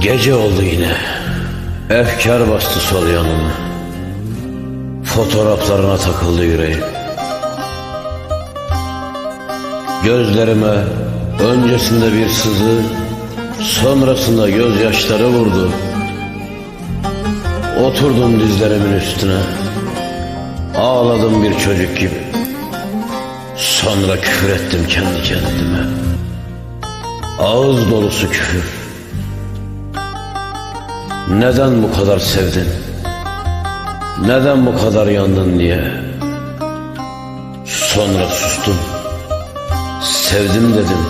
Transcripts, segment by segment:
Gece oldu yine. Efkar bastı sol yanımı. Fotoğraflarına takıldı yüreğim. Gözlerime öncesinde bir sızı, sonrasında gözyaşları vurdu. Oturdum dizlerimin üstüne. Ağladım bir çocuk gibi. Sonra küfür ettim kendi kendime. Ağız dolusu küfür. Neden bu kadar sevdin? Neden bu kadar yandın diye. Sonra sustum. Sevdim dedim.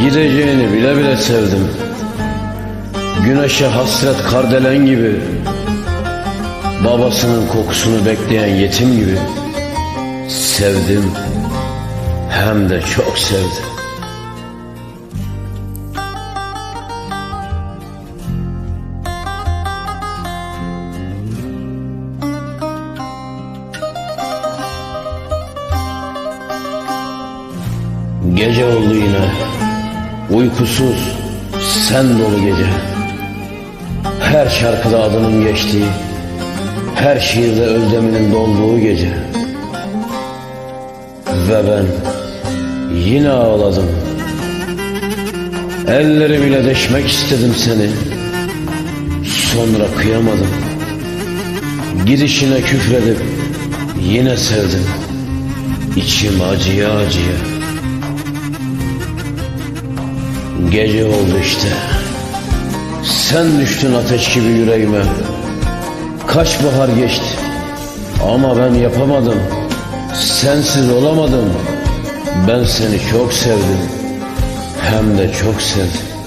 Gideceğini bile bile sevdim. Güneşe hasret kardelen gibi. Babasının kokusunu bekleyen yetim gibi. Sevdim. Hem de çok sevdim. Gece oldu yine. Uykusuz, sen dolu gece. Her şarkıda adının geçtiği, her şiirde özleminin dolduğu gece. Ve ben yine ağladım. Elleri bile deşmek istedim seni. Sonra kıyamadım. Gidişine küfredip yine sevdim. İçim acıya acıya. Gece oldu işte. Sen düştün ateş gibi yüreğime. Kaç bahar geçti. Ama ben yapamadım. Sensiz olamadım. Ben seni çok sevdim. Hem de çok sevdim.